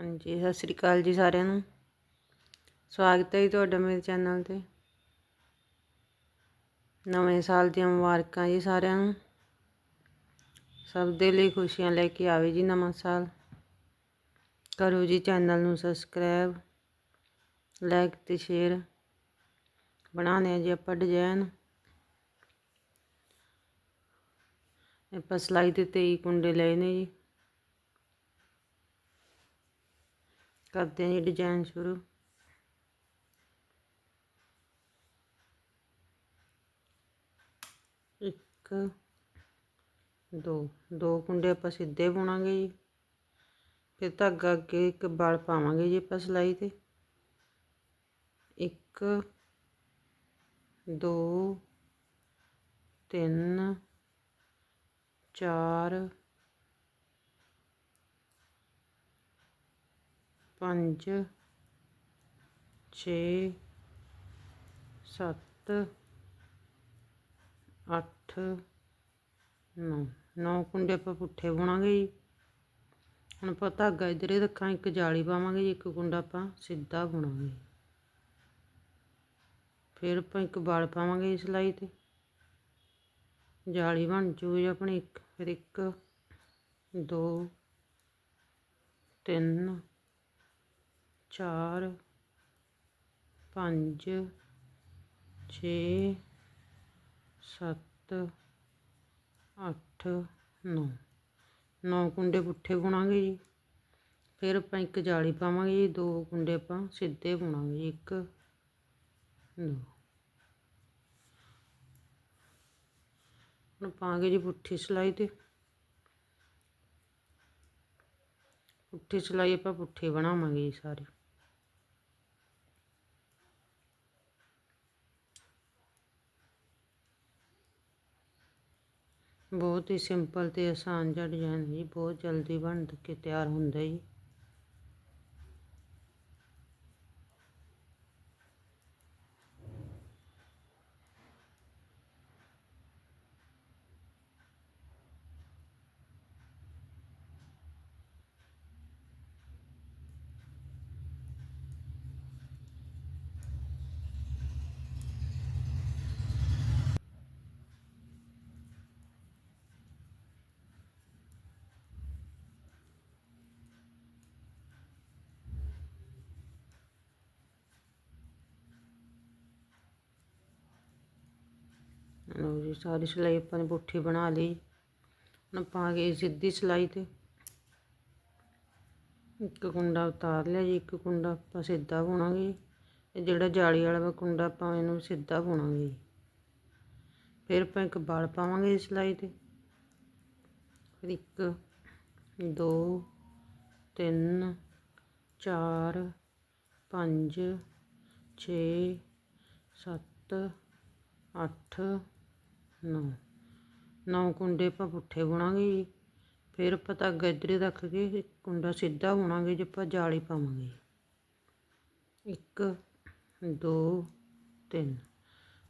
ਹਾਂਜੀ, ਸਤਿ ਸ੍ਰੀ ਅਕਾਲ ਜੀ ਸਾਰਿਆਂ ਨੂੰ। ਸਵਾਗਤ ਹੈ ਜੀ ਤੁਹਾਡਾ ਮੇਰੇ ਚੈਨਲ ਤੇ। ਨਵੇਂ ਸਾਲ ਦੀਆਂ ਮੁਬਾਰਕਾਂ ਜੀ ਸਾਰਿਆਂ ਨੂੰ। ਸਭ ਦੇ ਲਈ ਖੁਸ਼ੀਆਂ ਲੈ ਕੇ ਆਵੇ ਜੀ ਨਵਾਂ ਸਾਲ। ਕਰੋ ਜੀ ਚੈਨਲ ਨੂੰ ਸਬਸਕ੍ਰਾਈਬ, ਲਾਈਕ ਤੇ ਸ਼ੇਅਰ। ਬਣਾਉਣੇ ਆ ਜੀ ਆਪਾਂ ਡਿਜ਼ਾਈਨ ਆਪਾਂ ਸਲਾਈ ਤੇ 23 ਕੁੰਡੇ ਲਏ ਨੇ ਜੀ। ਕਰਦੇ ਹਾਂ ਜੀ ਡਿਜ਼ਾਈਨ ਸ਼ੁਰੂ। ਇੱਕ, ਦੋ ਦੋ ਕੁੰਡੇ ਆਪਾਂ ਸਿੱਧੇ ਬੁਣਾਂਗੇ ਜੀ। ਫਿਰ ਧਾਗਾ ਅੱਗੇ ਇੱਕ ਬਲ ਪਾਵਾਂਗੇ ਜੀ ਆਪਾਂ ਸਲਾਈ ਤੇ। ਇੱਕ, ਦੋ, ਤਿੰਨ, ਚਾਰ ਪੰਜ, ਛੇ, ਸੱਤ, ਅੱਠ, ਨੌ। ਨੌ ਕੁੰਡੇ ਆਪਾਂ ਪੁੱਠੇ ਬੁਣਾਂਗੇ ਜੀ। ਹੁਣ ਆਪਾਂ ਧਾਗਾ ਇਧਰੇ ਰੱਖਾਂ, ਇੱਕ ਜਾਲੀ ਪਾਵਾਂਗੇ ਜੀ, ਇੱਕ ਕੁੰਡਾ ਆਪਾਂ ਸਿੱਧਾ ਬੁਣਾਂਗੇ। ਫਿਰ ਆਪਾਂ ਇੱਕ ਬਲ ਪਾਵਾਂਗੇ ਸਲਾਈ ਤੇ। ਜਾਲੀ ਬਣ ਜੂਗੀ ਆਪਣੀ ਇੱਕ, ਫਿਰ ਇੱਕ, ਦੋ, ਤਿੰਨ ਚਾਰ, ਪੰਜ, ਛੇ, ਸੱਤ, ਅੱਠ, ਨੌ। ਨੌ ਕੁੰਡੇ ਪੁੱਠੇ ਬੁਣਾਂਗੇ ਜੀ। ਫਿਰ ਆਪਾਂ ਇੱਕ ਜਾਲੀ ਪਾਵਾਂਗੇ ਜੀ, ਦੋ ਕੁੰਡੇ ਆਪਾਂ ਸਿੱਧੇ ਬੁਣਾਂਗੇ ਜੀ, ਇੱਕ, ਦੋ। ਹੁਣ ਪਾਵਾਂਗੇ ਜੀ ਪੁੱਠੀ ਸਲਾਈ ਤੇ। ਪੁੱਠੀ ਸਲਾਈ ਆਪਾਂ ਪੁੱਠੇ ਬਣਾਵਾਂਗੇ ਜੀ ਸਾਰੇ। ਬਹੁਤ ਹੀ ਸਿੰਪਲ ਅਤੇ ਆਸਾਨ ਜਿਹਾ ਡਿਜ਼ਾਇਨ ਜੀ ਬਹੁਤ ਜਲਦੀ ਬਣ ਕੇ ਤਿਆਰ ਹੁੰਦਾ ਜੀ। ਲਓ ਜੀ, ਸਾਰੀ ਸਿਲਾਈ ਆਪਾਂ ਨੇ ਪੁੱਠੀ ਬਣਾ ਲਈ। ਹੁਣ ਆਪਾਂ ਗਏ ਸਿੱਧੀ ਸਿਲਾਈ ਤੇ। ਇੱਕ ਕੁੰਡਾ ਉਤਾਰ ਲਿਆ ਜੀ, ਇੱਕ ਕੁੰਡਾ ਆਪਾਂ ਸਿੱਧਾ ਬੁਣਾਂਗੇ ਇਹ ਜਿਹੜਾ ਜਾਲੀ ਵਾਲਾ ਕੁੰਡਾ ਆਪਾਂ ਇਹਨੂੰ ਸਿੱਧਾ ਬੁਣਾਂਗੇ ਫਿਰ ਆਪਾਂ ਇੱਕ ਬਲ ਪਾਵਾਂਗੇ ਸਿਲਾਈ ਤੇ। ਫਿਰ ਇੱਕ, ਦੋ, ਤਿੰਨ, ਚਾਰ, ਪੰਜ, ਛੇ, ਸੱਤ, ਅੱਠ ਨੌ ਨੌ ਕੁੰਡੇ ਆਪਾਂ ਪੁੱਠੇ ਬੁਣਾਂਗੇ ਜੀ। ਫਿਰ ਆਪਾਂ ਧਾਗਾ ਇੱਧਰੇ ਰੱਖ ਕੇ ਇੱਕ ਕੁੰਡਾ ਸਿੱਧਾ ਬੁਣਾਂਗੇ ਜੇ ਆਪਾਂ ਜਾਲੀ ਪਾਵਾਂਗੇ। ਇੱਕ, ਦੋ, ਤਿੰਨ।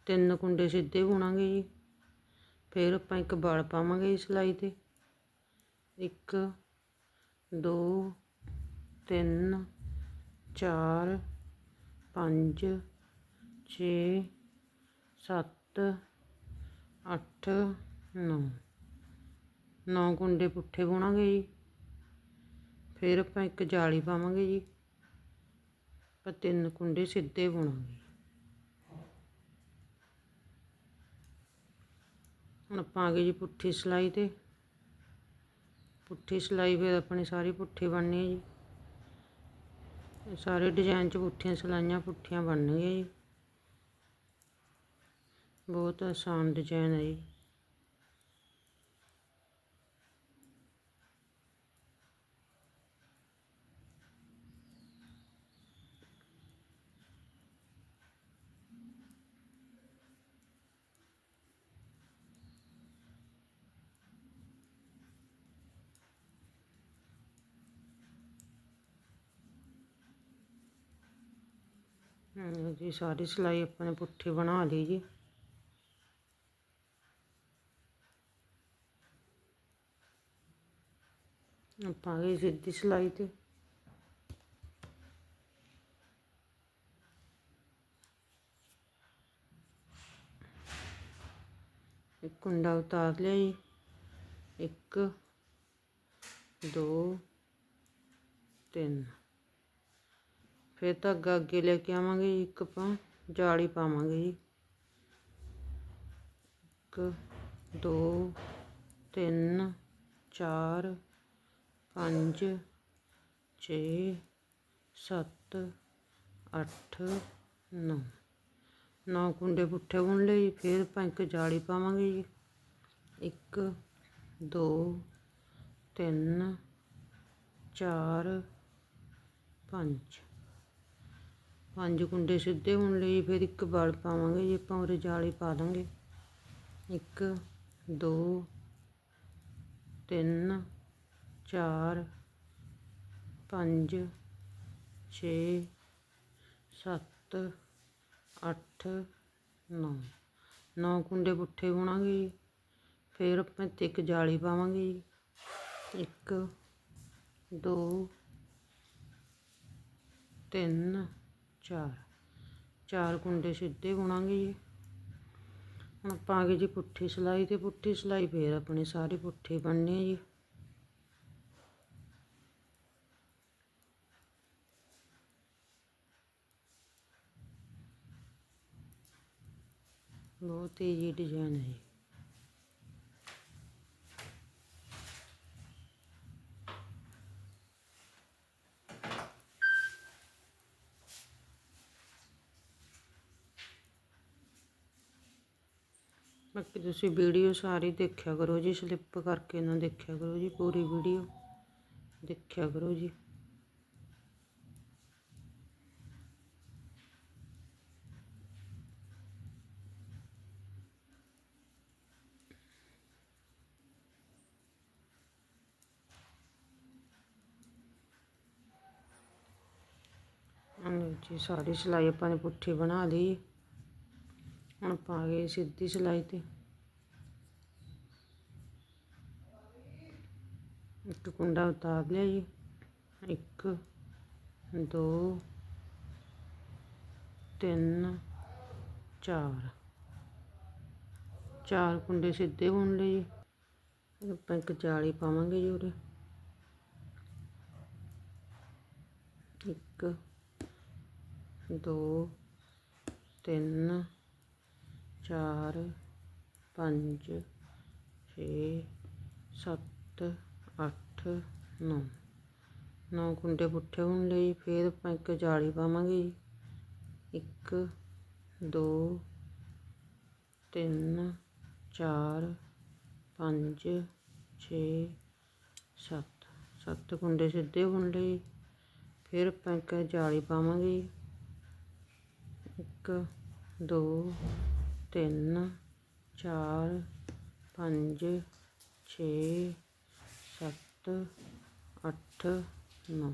ਤਿੰਨ ਕੁੰਡੇ ਸਿੱਧੇ ਬੁਣਾਂਗੇ ਜੀ। ਫਿਰ ਆਪਾਂ ਇੱਕ ਬਲ ਪਾਵਾਂਗੇ ਸਿਲਾਈ ਤੇ। ਇੱਕ, ਦੋ, ਤਿੰਨ, ਚਾਰ, ਪੰਜ, ਛੇ, ਸੱਤ ਅੱਠ, ਨੌ। ਨੌ ਕੁੰਡੇ ਪੁੱਠੇ ਬੁਣਾਂਗੇ ਜੀ। ਫਿਰ ਆਪਾਂ ਇੱਕ ਜਾਲੀ ਪਾਵਾਂਗੇ ਜੀ। ਆਪਾਂ ਤਿੰਨ ਕੁੰਡੇ ਸਿੱਧੇ ਬੁਣਾਂਗੇ ਹੁਣ ਆਪਾਂ ਆ ਗਏ ਜੀ ਪੁੱਠੀ ਸਿਲਾਈ ਤੇ। ਪੁੱਠੀ ਸਿਲਾਈ ਫਿਰ ਆਪਣੀ ਸਾਰੇ ਪੁੱਠੇ ਬਣਨੀ ਜੀ। ਸਾਰੇ ਡਿਜ਼ਾਈਨ 'ਚ ਪੁੱਠੀਆਂ ਸਿਲਾਈਆਂ ਪੁੱਠੀਆਂ ਬਣਨਗੀਆਂ ਜੀ। ਬਹੁਤ ਆਸਾਨ ਡਿਜ਼ਾਈਨ ਹੈ ਜੀ। ਸਾਰੀ ਸਿਲਾਈ ਆਪਾਂ ਨੇ ਪੁੱਠੀ ਬਣਾ ਲਈ ਜੀ। ਆਪਾਂ ਇਹ ਸਿੱਧੀ ਸਿਲਾਈ ਤੇ। ਇੱਕ ਕੁੰਡਾ ਉਤਾਰ ਲਿਆ ਜੀ। ਇੱਕ, ਦੋ, ਤਿੰਨ। ਫਿਰ ਧਾਗਾ ਅੱਗੇ ਲੈ ਕੇ ਆਵਾਂਗੇ ਇੱਕ ਆਪਾਂ ਜਾਲੀ ਪਾਵਾਂਗੇ ਜੀ। ਇੱਕ, ਦੋ, ਤਿੰਨ, ਚਾਰ ਪੰਜ, ਛੇ, ਸੱਤ, ਅੱਠ, ਨੌ। ਨੌ ਕੁੰਡੇ ਪੁੱਠੇ ਬੁਣ ਲਏ ਜੀ, ਫਿਰ ਆਪਾਂ ਇੱਕ ਜਾਲੀ ਪਾਵਾਂਗੇ ਜੀ। ਇੱਕ, ਦੋ, ਤਿੰਨ, ਚਾਰ, ਪੰਜ। ਪੰਜ ਕੁੰਡੇ ਸਿੱਧੇ ਹੋਣ ਲਈ ਜੀ, ਫਿਰ ਇੱਕ ਵਲ ਪਾਵਾਂਗੇ ਜੀ, ਆਪਾਂ ਉਰੇ ਜਾਲੀ ਪਾ ਦਾਂਗੇ। ਇੱਕ, ਦੋ, ਤਿੰਨ ਚਾਰ, ਪੰਜ, ਛੇ, ਸੱਤ, ਅੱਠ, ਨੌ। ਨੌ ਕੁੰਡੇ ਪੁੱਠੇ ਬੁਣਾਂਗੇ ਜੀ। ਫਿਰ ਆਪਾਂ ਇੱਥੇ ਇੱਕ ਜਾਲੀ ਪਾਵਾਂਗੇ ਜੀ। ਇੱਕ, ਦੋ, ਤਿੰਨ, ਚਾਰ। ਚਾਰ ਕੁੰਡੇ ਸਿੱਧੇ ਬੁਣਾਂਗੇ ਜੀ। ਹੁਣ ਆਪਾਂ ਆ ਗਏ ਜੀ ਪੁੱਠੀ ਸਿਲਾਈ ਤੇ ਪੁੱਠੀ ਸਿਲਾਈ ਫੇਰ ਆਪਣੇ ਸਾਰੇ ਪੁੱਠੇ ਬਣਨੀ ਜੀ। ਬਹੁਤ ਈਜੀ ਡਿਜ਼ਾਈਨ ਹੈ ਬਾਕੀ ਤੁਸੀਂ ਵੀਡੀਓ ਸਾਰੀ ਦੇਖਿਆ ਕਰੋ ਜੀ ਸਲਿੱਪ ਕਰਕੇ ਨਾ ਦੇਖਿਆ ਕਰੋ ਜੀ, ਪੂਰੀ ਵੀਡੀਓ ਦੇਖਿਆ ਕਰੋ ਜੀ ਹਾਂਜੀ ਜੀ ਸਾਰੀ ਸਿਲਾਈ ਆਪਾਂ ਨੇ ਪੁੱਠੀ ਬਣਾ ਲਈ। ਹੁਣ ਆਪਾਂ ਆ ਗਏ ਸਿੱਧੀ ਸਿਲਾਈ ਤੇ। ਇੱਕ ਕੁੰਡਾ ਉਤਾਰ ਲਿਆ ਜੀ। ਇੱਕ, ਦੋ, ਤਿੰਨ, ਚਾਰ। ਚਾਰ ਕੁੰਡੇ ਸਿੱਧੇ ਹੋਣ ਲਏ ਜੀ। ਆਪਾਂ ਇੱਕ ਜਾਲੀ ਪਾਵਾਂਗੇ ਜੀ ਉਰੇ ਇੱਕ ਦੋ, ਤਿੰਨ, ਚਾਰ, ਪੰਜ, ਛੇ, ਸੱਤ, ਅੱਠ, ਨੌ। ਨੌ ਕੁੰਡੇ ਪੁੱਠੇ ਹੋਣ ਲਈ ਫਿਰ ਆਪਾਂ ਇੱਕ ਜਾਲੀ ਪਾਵਾਂਗੇ ਜੀ। ਇੱਕ, ਦੋ, ਤਿੰਨ, ਚਾਰ, ਪੰਜ, ਛੇ, ਸੱਤ। ਸੱਤ ਕੁੰਡੇ ਸਿੱਧੇ ਹੋਣ ਲਈ ਫਿਰ ਆਪਾਂ ਇੱਕ ਜਾਲੀ ਪਾਵਾਂਗੇ ਇੱਕ, ਦੋ, ਤਿੰਨ, ਚਾਰ, ਪੰਜ, ਛੇ, ਸੱਤ, ਅੱਠ, ਨੌ।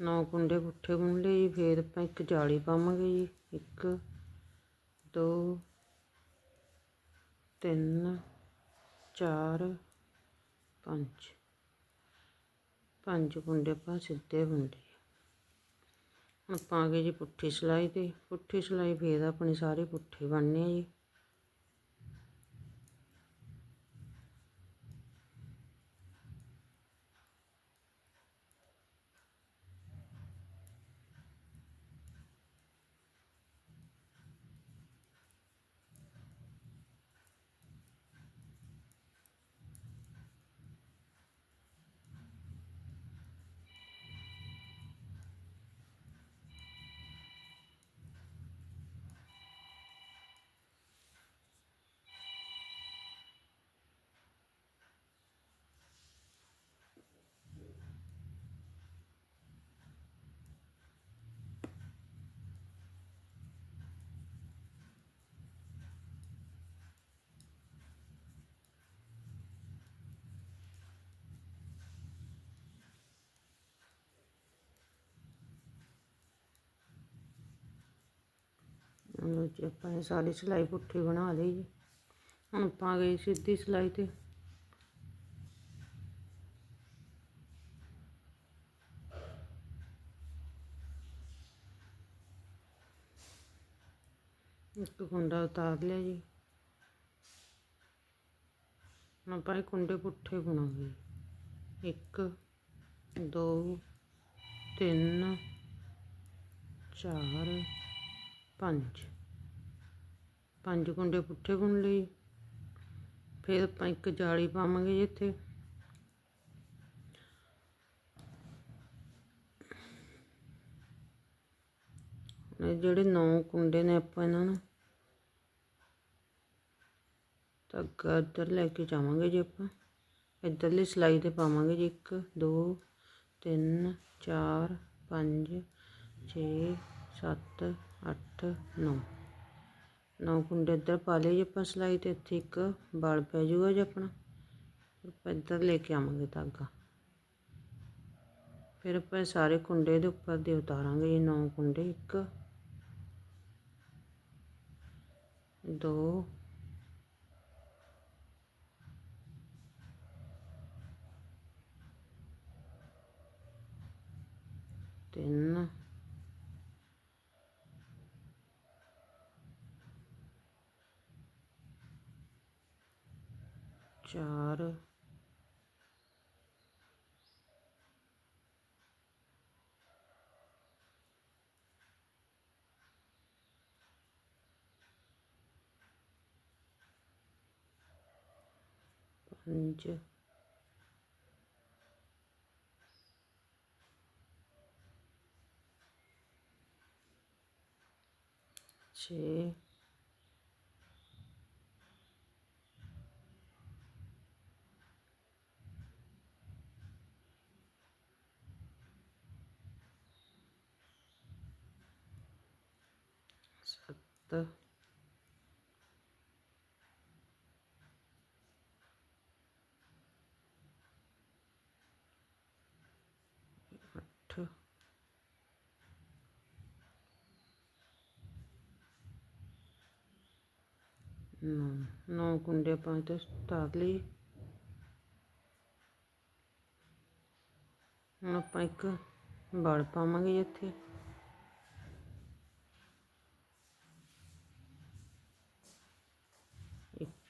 ਨੌ ਕੁੰਡੇ ਪੁੱਠੇ ਬੁਣ ਲਏ ਜੀ, ਫਿਰ ਆਪਾਂ ਇੱਕ ਜਾਲੀ ਪਾਵਾਂਗੇ ਜੀ। ਇੱਕ, ਦੋ, ਤਿੰਨ, ਚਾਰ, ਪੰਜ। ਪੰਜ ਕੁੰਡੇ ਆਪਾਂ ਸਿੱਧੇ ਬੁਣ ਲਏ। ਆਪਾਂ ਆ ਗਏ ਜੀ ਪੁੱਠੀ ਸਿਲਾਈ ਤੇ ਪੁੱਠੀ ਸਿਲਾਈ ਫੇਰ ਆਪਣੀ ਸਾਰੇ ਪੁੱਠੀ ਬਣਨੇ ਹੈ ਜੀ। ਲਓ ਆਪਾਂ ਨੇ ਸਾਰੀ ਸਿਲਾਈ ਪੁੱਠੀ ਬਣਾ ਲਈ ਜੀ। ਹੁਣ ਆਪਾਂ ਗਏ ਸਿੱਧੀ ਸਿਲਾਈ ਤੇ। ਇੱਕ ਕੁੰਡਾ ਉਤਾਰ ਲਿਆ ਜੀ। ਹੁਣ ਆਪਾਂ ਇਹ ਕੁੰਡੇ ਪੁੱਠੇ ਬੁਣਾਂਗੇ ਇੱਕ, ਦੋ, ਤਿੰਨ, ਚਾਰ, ਪੰਜ। ਪੰਜ ਕੁੰਡੇ ਪੁੱਠੇ ਬੁਣ ਲਈ ਫਿਰ ਆਪਾਂ ਇੱਕ ਜਾਲੀ ਪਾਵਾਂਗੇ ਜੀ ਇੱਥੇ ਜਿਹੜੇ ਨੌ ਕੁੰਡੇ ਨੇ ਆਪਾਂ ਇਹਨਾਂ ਨੂੰ ਧਾਗਾ ਇੱਧਰ ਲੈ ਕੇ ਜਾਵਾਂਗੇ ਜੀ ਆਪਾਂ। ਇੱਧਰਲੀ ਸਿਲਾਈ ਤੇ ਪਾਵਾਂਗੇ ਜੀ ਇੱਕ, ਦੋ, ਤਿੰਨ, ਚਾਰ, ਪੰਜ, ਛੇ, ਸੱਤ, ਅੱਠ, ਨੌ। ਨੌ ਕੁੰਡੇ ਇੱਧਰ ਪਾ ਲਏ ਜੀ ਆਪਾਂ ਸਿਲਾਈ ਤੇ, ਇੱਥੇ ਇੱਕ ਬਲ ਪੈ ਜਾਊਗਾ ਜੀ ਆਪਣਾ। ਆਪਾਂ ਇੱਧਰ ਲੈ ਕੇ ਆਵਾਂਗੇ ਧਾਗਾ। ਫਿਰ ਆਪਾਂ ਸਾਰੇ ਕੁੰਡੇ ਦੇ ਉੱਪਰ ਦੇ ਉਤਾਰਾਂਗੇ ਜੀ, ਨੌ ਕੁੰਡੇ, ਇੱਕ, ਦੋ, ਤਿੰਨ ਚਾਰ ਪੰਜ ਛੇ ਸੱਤ ਅੱਠ ਨੌ ਨੌ ਕੁੰਡੇ ਆਪਾਂ ਤੇ ਉਤਾਰ ਲਈ। ਹੁਣ ਆਪਾਂ ਇੱਕ ਵਲ ਪਾਵਾਂਗੇ ਇੱਥੇ।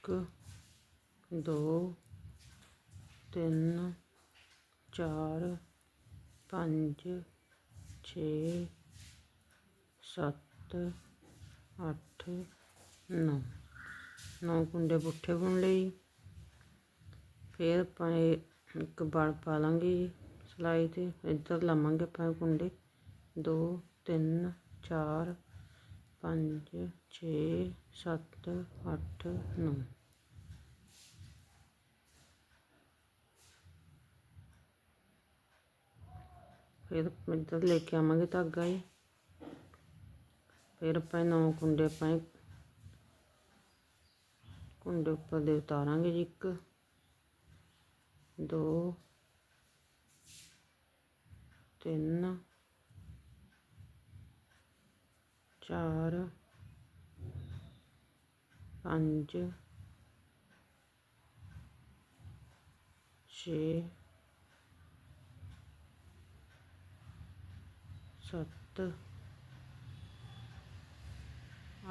ਇੱਕ, ਦੋ, ਤਿੰਨ, ਚਾਰ, ਪੰਜ, ਛੇ, ਸੱਤ, ਅੱਠ, ਨੌ। ਨੌ ਕੁੰਡੇ ਪੁੱਠੇ ਬੁਣ ਲਈ ਫਿਰ ਆਪਾਂ ਇਹ ਇੱਕ ਵਲ ਪਾ ਲਾਂਗੇ ਜੀ, ਸਿਲਾਈ ਤੇ। ਇੱਧਰ ਲਾਵਾਂਗੇ ਆਪਾਂ ਕੁੰਡੇ। ਦੋ, ਤਿੰਨ, ਚਾਰ ਪੰਜ, ਛੇ, ਸੱਤ, ਅੱਠ, ਨੌ। ਫਿਰ ਇੱਧਰ ਲੈ ਕੇ ਆਵਾਂਗੇ ਧਾਗਾ ਜੀ ਫਿਰ ਆਪਾਂ ਨੌ ਕੁੰਡੇ ਆਪਾਂ ਕੁੰਡੇ ਉੱਪਰ ਦੇ ਉਤਾਰਾਂਗੇ ਜੀ ਇੱਕ, ਦੋ, ਤਿੰਨ ਚਾਰ ਪੰਜ ਛੇ ਸੱਤ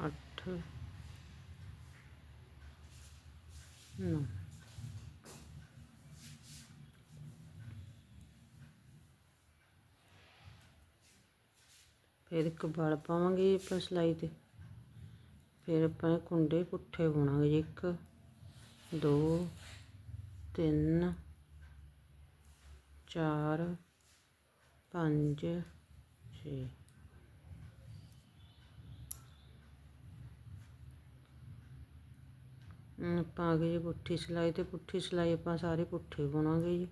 ਅੱਠ ਨੌ। ਫਿਰ ਇੱਕ ਵਲ ਪਾਵਾਂਗੇ ਜੀ ਆਪਾਂ ਸਿਲਾਈ ਤੇ। ਫਿਰ ਆਪਾਂ ਕੁੰਡੇ ਪੁੱਠੇ ਬੁਣਾਂਗੇ ਜੀ ਇੱਕ, ਦੋ, ਤਿੰਨ, ਚਾਰ, ਪੰਜ, ਛੇ। ਹੁਣ ਆਪਾਂ ਆ ਜੀ ਪੁੱਠੀ ਸਿਲਾਈ ਤੇ ਪੁੱਠੀ ਸਿਲਾਈ ਆਪਾਂ ਸਾਰੇ ਪੁੱਠੇ ਬੁਣਾਂਗੇ ਜੀ।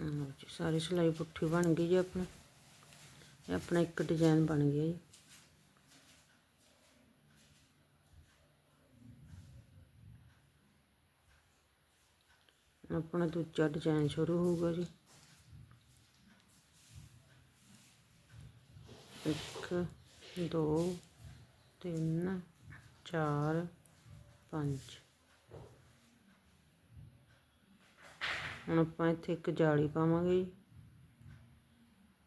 ਜੀ ਸਾਰੀ ਸਿਲਾਈ ਪੁੱਠੀ ਬਣ ਗਈ ਜੀ ਆਪਣੀ। ਇਹ ਆਪਣਾ ਇੱਕ ਡਿਜ਼ਾਈਨ ਬਣ ਗਿਆ ਜੀ। ਆਪਣਾ ਦੂਜਾ ਡਿਜ਼ਾਈਨ ਸ਼ੁਰੂ ਹੋਊਗਾ ਜੀ। ਇੱਕ, ਦੋ, ਤਿੰਨ, ਚਾਰ, ਪੰਜ। ਹੁਣ ਆਪਾਂ ਇੱਥੇ ਇੱਕ ਜਾਲੀ ਪਾਵਾਂਗੇ ਜੀ।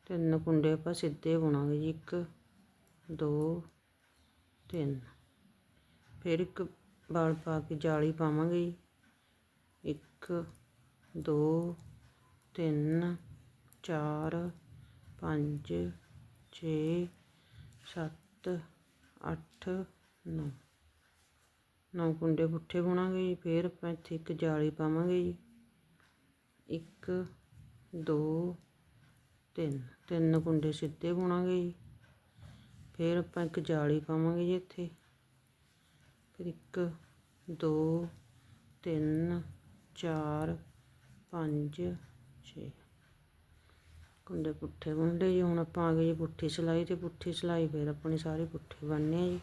ਤਿੰਨ ਕੁੰਡੇ ਆਪਾਂ ਸਿੱਧੇ ਬੁਣਾਂਗੇ ਜੀ, ਇੱਕ, ਦੋ, ਤਿੰਨ। ਫਿਰ ਇੱਕ ਵਾਲ ਪਾ ਕੇ ਜਾਲੀ ਪਾਵਾਂਗੇ ਜੀ। ਇੱਕ, ਦੋ, ਤਿੰਨ, ਚਾਰ, ਪੰਜ, ਛੇ, ਸੱਤ, ਅੱਠ, ਨੌ। ਨੌ ਕੁੰਡੇ ਪੁੱਠੇ ਬੁਣਾਂਗੇ ਜੀ। ਫਿਰ ਆਪਾਂ ਇੱਥੇ ਇੱਕ ਜਾਲੀ ਪਾਵਾਂਗੇ ਜੀ। ਇੱਕ, ਦੋ, ਤਿੰਨ। ਤਿੰਨ ਕੁੰਡੇ ਸਿੱਧੇ ਬੁਣਾਂਗੇ ਜੀ। ਫਿਰ ਆਪਾਂ ਇੱਕ ਜਾਲੀ ਪਾਵਾਂਗੇ ਜੀ ਇੱਥੇ। ਫਿਰ ਇੱਕ, ਦੋ, ਤਿੰਨ, ਚਾਰ, ਪੰਜ, ਛੇ। ਕੁੰਡੇ ਪੁੱਠੇ ਬੁਣ ਜੀ। ਹੁਣ ਆਪਾਂ ਆ ਗਏ ਜੀ ਪੁੱਠੀ ਸਿਲਾਈ ਤੇ ਪੁੱਠੀ ਸਿਲਾਈ ਫਿਰ ਆਪਣੀ ਸਾਰੀ ਪੁੱਠੀ ਬਣਨੀ ਹੈ ਜੀ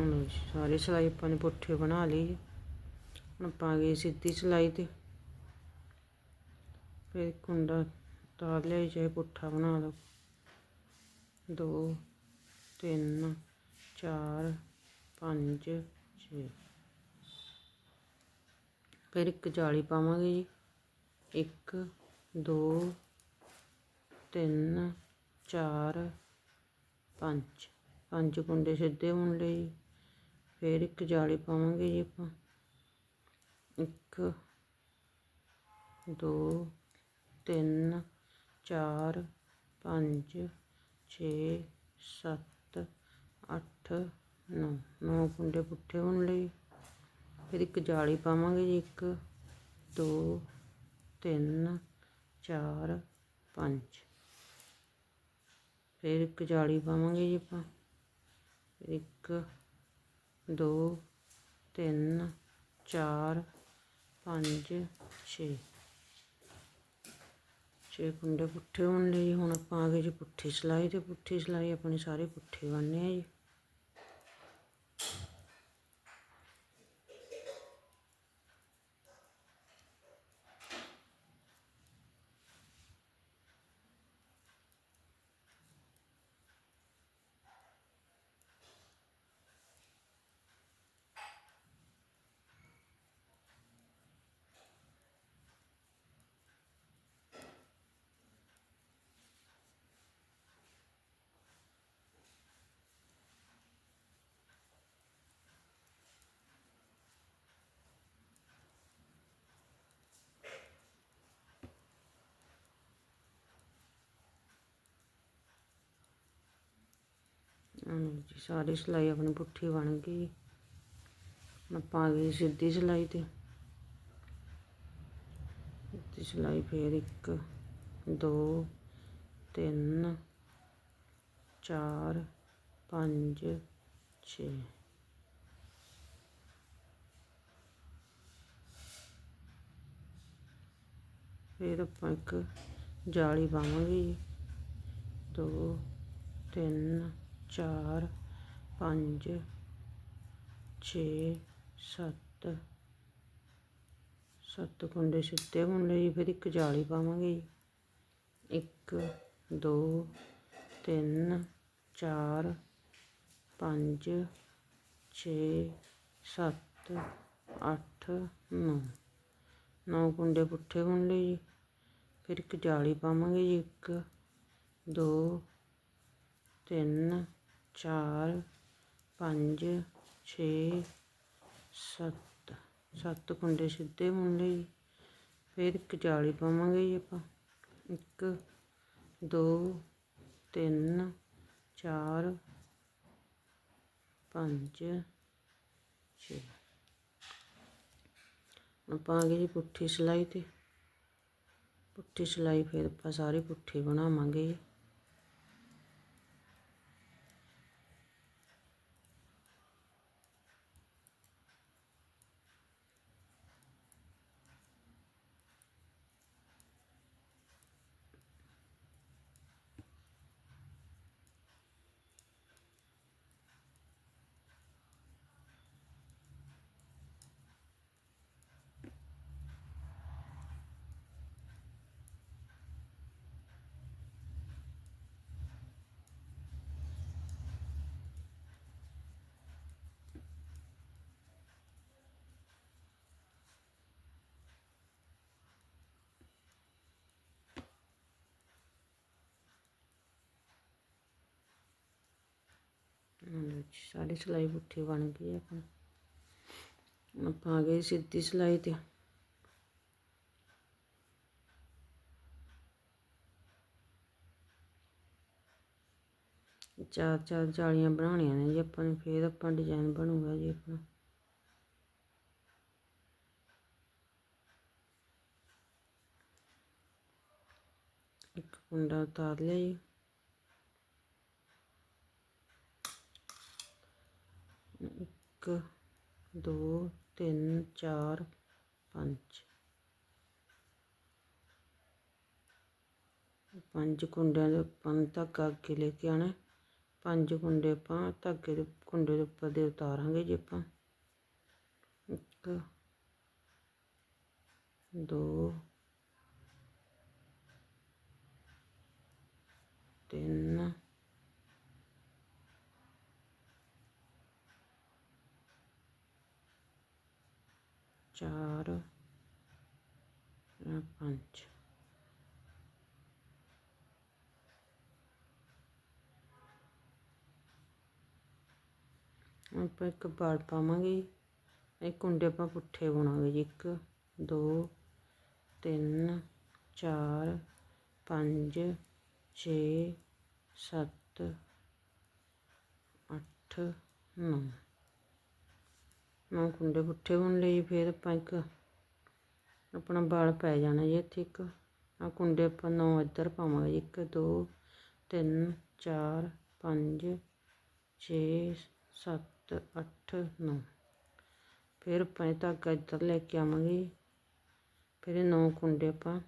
ਲਓ ਜੀ ਸਾਰੀ ਸਿਲਾਈ ਆਪਾਂ ਨੇ ਪੁੱਠੇ ਬਣਾ ਲਈ। ਜੀ। ਹੁਣ ਆਪਾਂ ਗਏ ਸਿੱਧੀ ਸਿਲਾਈ ਤੇ। ਫਿਰ ਕੁੰਡਾ ਤਾਰ ਲਿਆ ਚਾਹੇ ਪੁੱਠਾ ਬਣਾ ਲਓ। ਦੋ, ਤਿੰਨ, ਚਾਰ, ਪੰਜ, ਛੇ। ਫਿਰ ਇੱਕ ਜਾਲੀ ਪਾਵਾਂਗੇ ਜੀ। ਇੱਕ, ਦੋ, ਤਿੰਨ, ਚਾਰ, ਪੰਜ। ਪੰਜ ਕੁੰਡੇ ਸਿੱਧੇ ਹੋਣ ਲਈ ਜੀ। ਫਿਰ ਇੱਕ ਜਾਲੀ ਪਾਵਾਂਗੇ ਜੀ ਆਪਾਂ। ਇੱਕ, ਦੋ, ਤਿੰਨ, ਚਾਰ, ਪੰਜ, ਛੇ, ਸੱਤ, ਅੱਠ, ਨੌ। ਨੌ ਕੁੰਡੇ ਪੁੱਠੇ ਹੋਣ ਲਈ। ਫਿਰ ਇੱਕ ਜਾਲੀ ਪਾਵਾਂਗੇ ਜੀ। ਇੱਕ, ਦੋ, ਤਿੰਨ, ਚਾਰ, ਪੰਜ। ਫਿਰ ਇੱਕ ਜਾਲੀ ਪਾਵਾਂਗੇ ਜੀ ਆਪਾਂ। ਫਿਰ ਇੱਕ ਦੋ, ਤਿੰਨ, ਚਾਰ, ਪੰਜ, ਛੇ ਛੇ ਕੁੰਡੇ ਪੁੱਠੇ ਹੋਣ ਲਈ ਜੀ। ਹੁਣ ਆਪਾਂ ਆ ਗਏ ਜੀ ਪੁੱਠੀ ਸਿਲਾਈ ਤੇ ਪੁੱਠੀ ਸਿਲਾਈ ਆਪਣੀ ਸਾਰੇ ਪੁੱਠੇ ਬਣਨੇ ਆ ਜੀ ਲਓ ਜੀ ਸਾਰੀ ਸਿਲਾਈ ਆਪਣੀ ਪੁੱਠੀ ਬਣ ਗਈ। ਹੁਣ ਆਪਾਂ ਆ ਗਏ ਸਿੱਧੀ ਸਿਲਾਈ ਤੇ। ਸਿੱਧੀ ਸਿਲਾਈ ਫੇਰ ਇੱਕ, ਦੋ, ਤਿੰਨ, ਚਾਰ, ਪੰਜ, ਛੇ। ਫਿਰ ਆਪਾਂ ਇੱਕ ਜਾਲੀ ਪਾਵਾਂਗੇ ਜੀ। ਦੋ, ਤਿੰਨ ਚਾਰ, ਪੰਜ, ਛੇ, ਸੱਤ। ਸੱਤ ਕੁੰਡੇ ਸਿੱਧੇ ਬੁਣ ਲਏ ਜੀ, ਫਿਰ ਇੱਕ ਜਾਲੀ ਪਾਵਾਂਗੇ ਜੀ। ਇੱਕ, ਦੋ, ਤਿੰਨ, ਚਾਰ, ਪੰਜ, ਛੇ, ਸੱਤ, ਅੱਠ, ਨੌ। ਨੌ ਕੁੰਡੇ ਪੁੱਠੇ ਹੋਣ ਲਏ ਜੀ, ਫਿਰ ਇੱਕ ਜਾਲੀ ਪਾਵਾਂਗੇ ਜੀ। ਇੱਕ, ਦੋ, ਤਿੰਨ ਚਾਰ, ਪੰਜ, ਛੇ, ਸੱਤ। ਸੱਤ ਕੁੰਡੇ ਸਿੱਧੇ ਬੁਣ ਲਏ ਜੀ ਫਿਰ ਇੱਕ ਜਾਲੀ ਪਾਵਾਂਗੇ ਜੀ ਆਪਾਂ। ਇੱਕ, ਦੋ, ਤਿੰਨ, ਚਾਰ, ਪੰਜ, ਛੇ। ਆਪਾਂ ਆ ਗਏ ਜੀ ਪੁੱਠੀ ਸਿਲਾਈ ਤੇ। ਪੁੱਠੀ ਸਿਲਾਈ ਫਿਰ ਆਪਾਂ ਸਾਰੀ ਪੁੱਠੀ ਬਣਾਵਾਂਗੇ ਲਓ ਜੀ, ਸਾਡੀ ਸਿਲਾਈ ਪੁੱਠੀ ਬਣ ਗਈ ਆਪਾਂ ਆਪਾਂ ਆ ਗਏ ਸਿੱਧੀ ਸਿਲਾਈ ਤੇ। ਚਾਰ ਚਾਰ ਜਾਲੀਆਂ ਬਣਾਉਣੀਆਂ ਨੇ ਜੀ ਆਪਾਂ ਨੇ ਫਿਰ ਆਪਾਂ ਡਿਜ਼ਾਈਨ ਬਣੂਗਾ ਜੀ ਆਪਣਾ। ਇੱਕ ਕੁੰਡਾ ਉਤਾਰ ਲਿਆ ਜੀ। ਇੱਕ, ਦੋ, ਤਿੰਨ, ਚਾਰ, ਪੰਜ। ਪੰਜ ਕੁੰਡਿਆਂ ਦੇ ਆਪਾਂ ਨੂੰ ਧਾਗਾ ਅੱਗੇ ਲੈ ਕੇ ਆਣਾ ਪੰਜ ਕੁੰਡੇ ਆਪਾਂ ਧਾਗੇ ਦੇ ਕੁੰਡੇ ਦੇ ਉੱਪਰ ਦੇ ਉਤਾਰਾਂਗੇ ਜੀ ਆਪਾਂ। ਇੱਕ, ਦੋ, ਤਿੰਨ ਚਾਰ ਪੰਜ। ਆਪਾਂ ਇੱਕ ਬਾੜ ਪਾਵਾਂਗੇ। ਇਹ ਕੁੰਡੇ ਆਪਾਂ ਪੁੱਠੇ ਬੁਣਾਂਗੇ ਜੀ। 1 2 3 4 5 6 7 8 9 ਨੌ ਕੁੰਡੇ ਪੁੱਠੇ ਹੋਣ ਲਈ ਫਿਰ ਆਪਾਂ ਇੱਕ ਆਪਣਾ ਬਾਲ ਪੈ ਜਾਣਾ ਜੀ ਇੱਥੇ ਇੱਕ। ਆ ਕੁੰਡੇ ਆਪਾਂ ਨੌ ਇੱਧਰ ਪਾਵਾਂਗੇ 1 2 3 4 5 6 7 8 9 ਫਿਰ ਆਪਾਂ ਇਹ ਧਾਗਾ ਇੱਧਰ ਲੈ ਕੇ ਆਵਾਂਗੇ ਫਿਰ ਇਹ ਨੌ ਕੁੰਡੇ ਆਪਾਂ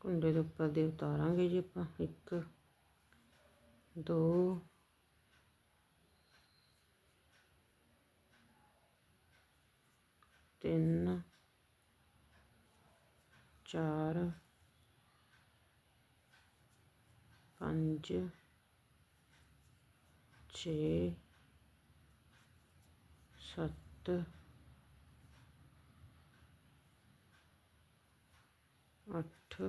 ਕੁੰਡੇ ਦੇ ਉੱਪਰ ਦੇ ਉਤਾਰਾਂਗੇ ਜੀ ਆਪਾਂ। ਇੱਕ ਦੋ ਤਿੰਨ ਚਾਰ ਪੰਜ ਛੇ ਸੱਤ ਅੱਠ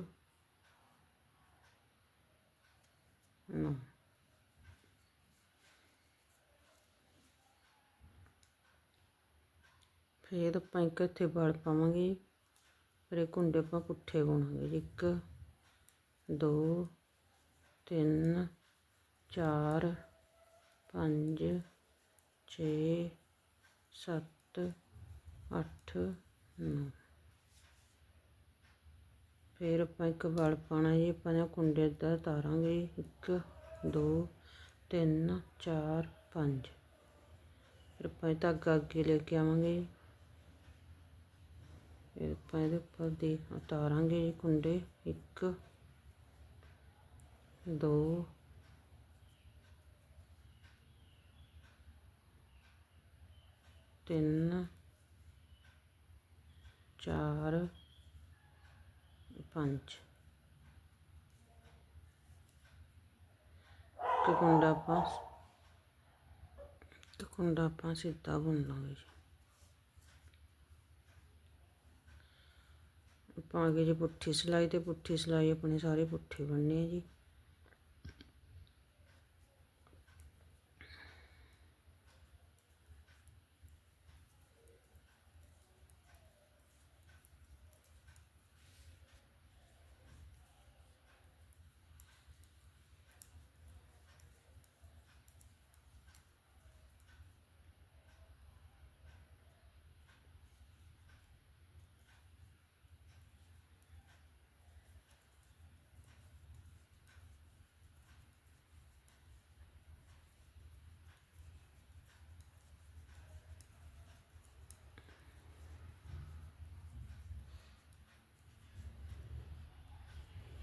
ਨੌ। ਫਿਰ ਆਪਾਂ ਇੱਕ ਇੱਥੇ ਵਲ ਪਾਵਾਂਗੇ। ਫਿਰ ਇਹ ਕੁੰਡੇ ਆਪਾਂ ਪੁੱਠੇ ਬੁਣਾਂਗੇ ਜੀ। ਇੱਕ, ਦੋ, ਤਿੰਨ, ਚਾਰ, ਪੰਜ, ਛੇ, ਸੱਤ, ਅੱਠ, ਨੌ। ਫਿਰ ਆਪਾਂ ਇੱਕ ਵਲ ਪਾਉਣਾ ਜੀ। ਆਪਾਂ ਨੇ ਕੁੰਡੇ ਦਾ ਤਾਰਾਂਗੇ। ਇੱਕ, ਦੋ, ਤਿੰਨ, ਚਾਰ, ਪੰਜ। ਫਿਰ ਆਪਾਂ ਇਹ ਧਾਗਾ ਅੱਗੇ ਲੈ ਕੇ ਆਵਾਂਗੇ। ਫਿਰ ਆਪਾਂ ਇਹਦੇ ਉੱਪਰ ਦੇ ਉਤਾਰਾਂਗੇ ਜੀ ਕੁੰਡੇ। ਇੱਕ, ਦੋ, ਤਿੰਨ, ਚਾਰ, ਪੰਜ। ਇੱਕ ਕੁੰਡਾ ਆਪਾਂ, ਇੱਕ ਕੁੰਡਾ ਆਪਾਂ ਸਿੱਧਾ ਬੁਣ ਲਾਂਗੇ ਜੀ ਆਪਾਂ ਜੀ ਪੁੱਠੀ ਸਿਲਾਈ ਤੇ ਪੁੱਠੀ ਸਿਲਾਈ ਆਪਣੇ ਸਾਰੇ ਪੁੱਠੀ ਬਣਨੀ ਹੈ ਜੀ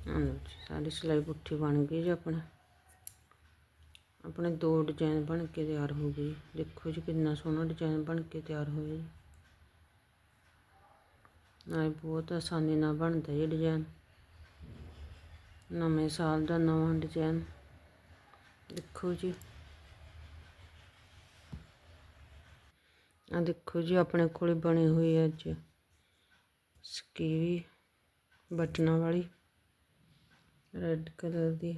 ਹਾਂ ਜੀ ਸਾਡੀ ਸਿਲਾਈ ਪੁੱਠੀ ਬਣ ਗਈ ਜੀ ਆਪਣਾ। ਆਪਣੇ ਦੋ ਡਿਜ਼ਾਈਨ ਬਣ ਕੇ ਤਿਆਰ ਹੋ ਗਏ। ਦੇਖੋ ਜੀ ਕਿੰਨਾ ਸੋਹਣਾ ਡਿਜ਼ਾਈਨ ਬਣ ਕੇ ਤਿਆਰ ਹੋਇਆ ਜੀ। ਨਾਲ ਬਹੁਤ ਆਸਾਨੀ ਨਾਲ ਬਣਦਾ ਜੀ ਡਿਜ਼ਾਈਨ। ਨਵੇਂ ਸਾਲ ਦਾ ਨਵਾਂ ਡਿਜ਼ਾਈਨ। ਦੇਖੋ ਜੀ। ਆ ਦੇਖੋ ਜੀ ਆਪਣੇ ਕੋਲੇ ਬਣੇ ਹੋਏ ਅੱਜ। ਸਕੀਵੀ ਬਟਨਾਂ ਵਾਲੀ। ਰੈੱਡ ਕਲਰ ਦੀ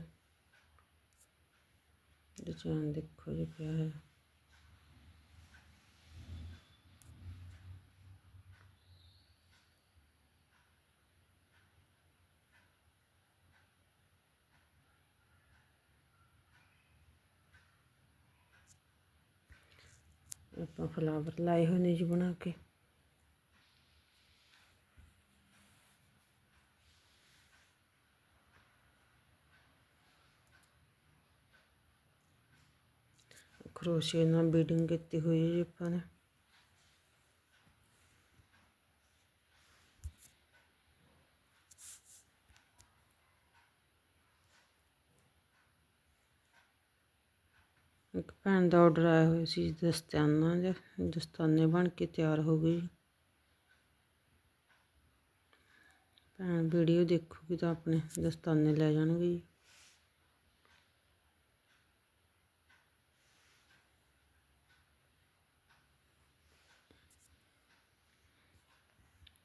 ਡਿਜ਼ਾਈਨ ਦੇਖੋ ਜੀ ਪਿਆ ਹੈ ਆਪਾਂ ਫਲਾਵਰ ਲਾਏ ਹੋਏ ਨੇ ਜੀ ਬਣਾ ਕੇ ਕਰੋਸ਼ੀਏ ਨਾਲ ਬੀਡਿੰਗ ਕੀਤੀ ਹੋਈ ਹੈ ਜੀ ਆਪਾਂ ਨੇ। ਇੱਕ ਭੈਣ ਦਾ ਆਰਡਰ ਆਇਆ ਹੋਇਆ ਸੀ ਦਸਤਾਨਾ ਜਾਂ ਦਸਤਾਨੇ ਬਣ ਕੇ ਤਿਆਰ ਹੋ ਗਈ ਜੀ। ਭੈਣ ਵੀਡੀਓ ਦੇਖੂਗੀ ਤਾਂ ਆਪਣੇ ਦਸਤਾਨੇ ਲੈ ਜਾਣਗੇ